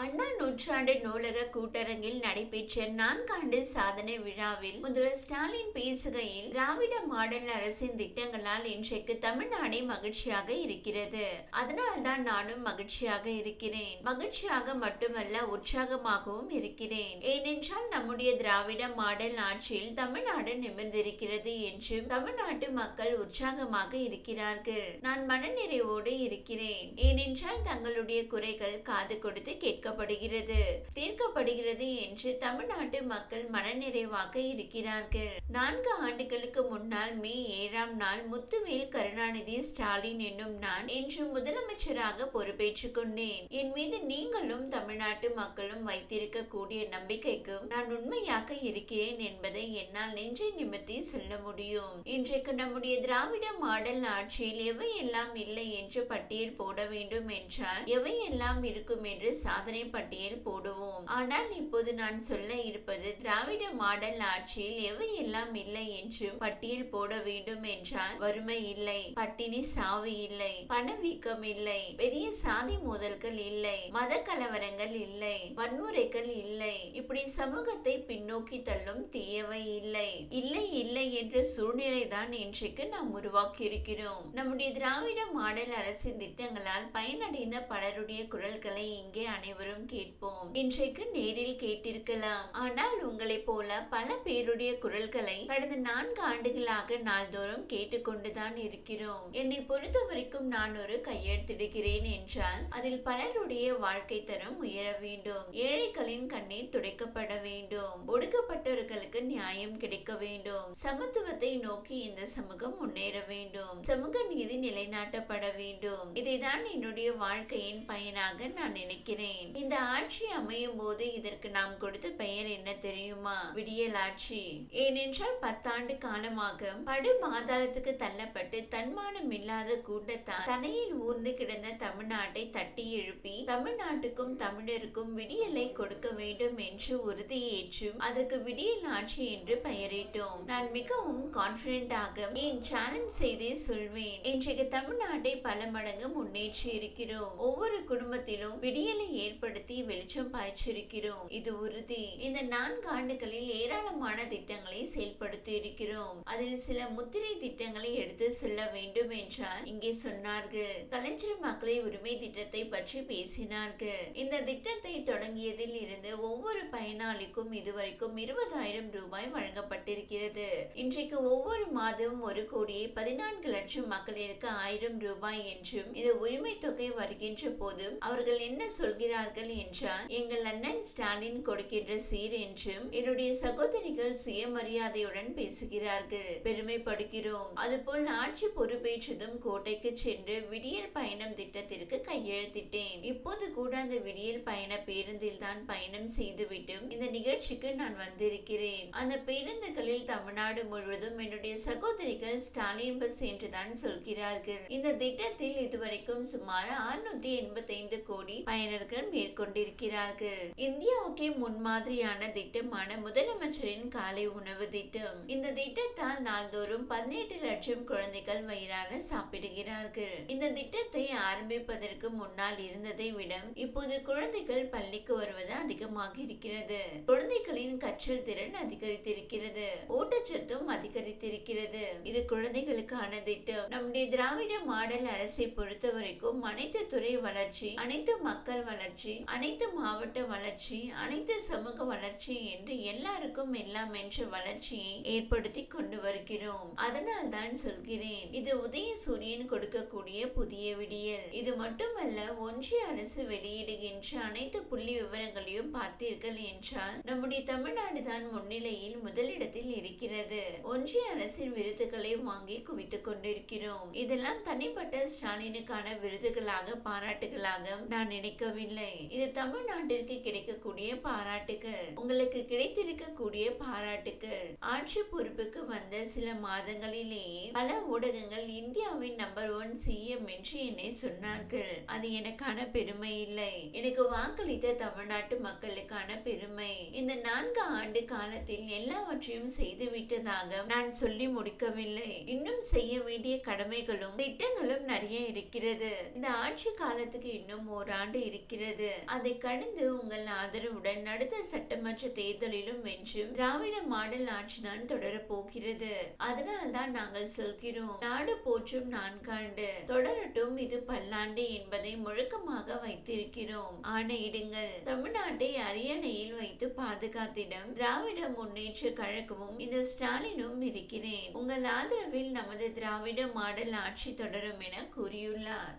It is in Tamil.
அண்ணா நூற்றாண்டு நூலக கூட்டரங்கில் நடைபெற்ற நான்காண்டு சாதனை விழாவில் முதல்வர் ஸ்டாலின் பேசுகையில் திராவிட மாடல் அரசின் திட்டங்களால் இன்றைக்கு தமிழ்நாடே மகிழ்ச்சியாக இருக்கிறது. அதனால்தான் நானும் மகிழ்ச்சியாக இருக்கிறேன். மகிழ்ச்சியாக மட்டுமல்ல உற்சாகமாகவும் இருக்கிறேன். ஏனென்றால் நம்முடைய திராவிட மாடல் ஆட்சியில் தமிழ்நாடு நிமிர்ந்திருக்கிறது என்றும் தமிழ்நாட்டு மக்கள் உற்சாகமாக இருக்கிறார்கள். நான் மனநிறைவோடு இருக்கிறேன். ஏனென்றால் தங்களுடைய குறைகள் காது கொடுத்து கேட்கப்படுகிறது தீர்க்கப்படுகிறது என்று தமிழ்நாட்டு மக்கள் மனநிறைவாக இருக்கிறார்கள். நான்கு ஆண்டுகளுக்கு முன்னால் மே ஏழாம் நாள் முத்துவேல் கருணாநிதி ஸ்டாலின் என்னும் நான் இன்று முதலமைச்சராக பொறுப்பேற்றுக் கொண்டேன். என் மீது நீங்களும் தமிழ்நாட்டு மக்களும் வைத்திருக்கக்கூடிய நம்பிக்கைக்கும் நான் உண்மையாக இருக்கிறேன் என்பதை என்னால் நெஞ்சை நிமித்தி சொல்ல முடியும். இன்றைக்கு நம்முடைய திராவிட மாடல் ஆட்சியில் எவையெல்லாம் இல்லை என்று பட்டியல் போட வேண்டும் என்றால் எவையெல்லாம் இருக்கும் என்று சாதனை சாதனை பட்டியல் போடுவோம். ஆனால் இப்போது நான் சொல்ல இருப்பது திராவிட மாடல் ஆட்சியில் எவையெல்லாம் இல்லை என்று பட்டியல் போட வேண்டும் என்றால் வறுமை இல்லை பட்டினி சாவு இல்லை பணவீக்கம் இல்லை பெரிய சாதி மோதல்கள் இல்லை மத கலவரங்கள் இல்லை வன்முறைகள் இல்லை. இப்படி சமூகத்தை பின்னோக்கி தள்ளும் தீயவை இல்லை. இல்லை இல்லை என்ற சூழ்நிலை தான் இன்றைக்கு நாம் உருவாக்கி இருக்கிறோம் நம்முடைய திராவிட மாடல் அரசின் திட்டங்களால் பயனடைந்த பலருடைய குரல்களை இங்கே அனைவரும் கேட்போம். இன்றைக்கு நேரில் கேட்டிருக்கலாம். ஆனால் உங்களைப் போல பல பேருடைய குரல்களை கடந்த நான்கு ஆண்டுகளாக நாள்தோறும் கேட்டுக்கொண்டுதான் இருக்கிறோம். என்னை பொறுத்த வரைக்கும் நான் ஒரு கையெழுத்திடுகிறேன் என்றால் அதில் பலருடைய வாழ்க்கை தரம் உயர வேண்டும். ஏழைகளின் கண்ணீர் துடைக்கப்பட வேண்டும். ஒடுக்கப்பட்டவர்களுக்கு நியாயம் கிடைக்க வேண்டும். சமத்துவத்தை நோக்கி இந்த சமூகம் முன்னேற வேண்டும். சமூக நீதி நிலைநாட்டப்பட வேண்டும். இதைதான் என்னுடைய வாழ்க்கையின் பயனாக நான் நினைக்கிறேன். இந்த ஆட்சி அமையும் போது இதற்கு நாம் கொடுத்த பெயர் என்ன தெரியுமா? விடியல் ஆட்சி. ஏனென்றால் பத்தாண்டு காலமாக படு பாதாளத்துக்கு தள்ளப்பட்டு தன்மானம் இல்லாத கூட்டத்தால் தனையில் ஊர்ந்து கிடந்த தமிழ்நாட்டை தட்டி எழுப்பி தமிழ்நாட்டுக்கும் தமிழருக்கும் விடியலை கொடுக்க வேண்டும் என்று உறுதியேற்றும் அதற்கு விடியல் ஆட்சி என்று பெயரிட்டோம். நான் மிகவும் கான்பிடண்டாக என் சேலஞ்ச் செய்தே சொல்வேன். இன்றைக்கு தமிழ்நாட்டை பல மடங்கு முன்னேற்றி இருக்கிறோம். ஒவ்வொரு குடும்பத்திலும் விடியலை ஏற்படுத்தி வெளிச்சம் பாய்ச்சிருக்கிறோம். இது உறுதி. இந்த நான்கு ஆண்டுகளில் ஏராளமான திட்டங்களை செயல்படுத்தி இருக்கிறோம். அதில் சில முத்திரை திட்டங்களை எடுத்து சொல்ல வேண்டும் என்றால் இங்கே சொன்னார்கள். கலைஞர் மக்களை உரிமை திட்டத்தை பற்றி பேசினார்கள். இந்த திட்டத்தை தொடங்கியதில் இருந்து ஒவ்வொரு பயனாளிக்கும் இதுவரைக்கும் இருபதாயிரம் ரூபாய் வழங்கப்பட்டிருக்கிறது. இன்றைக்கு ஒவ்வொரு மாதமும் ஒரு கோடியே பதினான்கு லட்சம் மக்களிற்கு ஆயிரம் ரூபாய் என்றும் இது உரிமை தொகை வருகின்ற போதும் அவர்கள் என்ன சொல்கிறார்கள் என்றால் எங்கள் அண்ணன் ஸ்டாலின் கொடுக்கின்ற சீர் என்றும் என்னுடைய சகோதரிகள் சுயமரியாதையுடன் பேசுகிறார்கள். பெருமைப்படுகிறோம். அதுபோல் ஆட்சி பொறுப்பேற்றதும் கோட்டைக்கு சென்று விடியல் பயணம் திட்டத்திற்கு கையெழுத்திட்டேன். இப்போது கூட அந்த விடியல் பயண பேருந்தில் தான் பயணம் செய்துவிட்டும் இந்த நிகழ்ச்சிக்கு நான் வந்திருக்கிறேன். அந்த பேருந்துகளில் தமிழ்நாடு முழுவதும் என்னுடைய சகோதரிகள் ஸ்டாலின் பஸ் என்றுதான் சொல்கிறார்கள். இந்த திட்டத்தில் இதுவரைக்கும் சுமார் அறுநூத்தி எண்பத்தி ஐந்து கோடி பயனர்கள் மேற்கொண்டிருக்கிறார்கள். இந்தியாவுக்கே முன்மாதிரியான திட்டமான முதலமைச்சரின் காலை உணவு திட்டம். இந்த திட்டத்தால் நாள்தோறும் பதினெட்டு லட்சம் குழந்தைகள் வயிறார சாப்பிடுகிறார்கள். இந்த திட்டத்தை ஆரம்பிப்பதற்கு முன்னால் இருந்ததை விட இப்போது குழந்தைகள் பள்ளிக்கு வருவது அதிகமாக இருக்கிறது. குழந்தைகளின் கற்றல் திறன் அதிகரித்திருக்கிறது. ஊட்டச்சத்தும் அதிகரித்திருக்கிறது. இது குழந்தைகளுக்கான திட்டம். நம்முடைய திராவிட மாடல் அரசை பொறுத்த வரைக்கும் அனைத்து துறை வளர்ச்சி அனைத்து மக்கள் வளர்ச்சி அனைத்து மாவட்ட வளர்ச்சி அனைத்து சமூக வளர்ச்சி என்று எல்லாருக்கும் எல்லாம் என்ற வளர்ச்சியை ஏற்படுத்தி கொண்டு வருகிறோம். அதனால் தான் சொல்கிறேன் இது உதய சூரியன் கொடுக்கக்கூடிய புதிய விடியல். இது மட்டுமல்ல ஒன்றிய அரசு வெளியிடுகின்ற அனைத்து புள்ளி விவரங்களையும் பார்த்தீர்கள் என்றால் நம்முடைய தமிழ்நாடு தான் முன்னிலையில் முதலிடத்தில் இருக்கிறது. ஒன்றிய அரசின் விருதுகளை வாங்கி குவித்துக் கொண்டிருக்கிறோம். இதெல்லாம் தனிப்பட்ட ஸ்டாலினுக்கான விருதுகளாக பாராட்டுகளாக நான் நினைக்கவில்லை. இது தமிழ்நாட்டிற்கு கிடைக்கக்கூடிய பாராட்டுகள் உங்களுக்கு கிடைத்திருக்கக்கூடிய பாராட்டுகள் ஆட்சி பொறுப்புக்கு வந்த சில மாதங்களிலேயே பல ஊடகங்கள் இந்தியாவின் நம்பர் ஒன் சிஎம் என்று என்னை சொன்னார்கள். அது எனக்கான பெருமை இல்லை. எனக்கு வாக்களித்த தமிழ்நாட்டு மக்களுக்கான பெருமை. இந்த நான்கு ஆண்டு காலத்தில் எல்லாவற்றையும் செய்து விட்டதாக நான் சொல்லி முடிக்கவில்லை. இன்னும் செய்ய வேண்டிய கடமைகளும் திட்டங்களும் நிறைய இருக்கிறது. இந்த ஆட்சி காலத்துக்கு இன்னும் ஓராண்டு இருக்கிறது. உள்ளது அதை கடந்து உங்கள் ஆதரவுடன் அடுத்த சட்டமன்ற தேர்தலிலும் வென்றும் திராவிட மாடல் ஆட்சிதான் தொடரப் போகிறது. அதனால்தான் நாங்கள் சொல்கிறோம் நாடு போற்றும் நான்காண்டு தொடரட்டும் இது பல்லாண்டு என்பதை முழக்கமாக வைத்திருக்கிறோம். ஆணையிடுங்கள் தமிழ்நாட்டை அரியணையில் வைத்து பாதுகாத்திடம் திராவிட முன்னேற்ற கழகமும் இந்த ஸ்டாலினும் இருக்கிறேன். உங்கள் ஆதரவில் நமது திராவிட மாடல் ஆட்சி தொடரும் என கூறியுள்ளார்.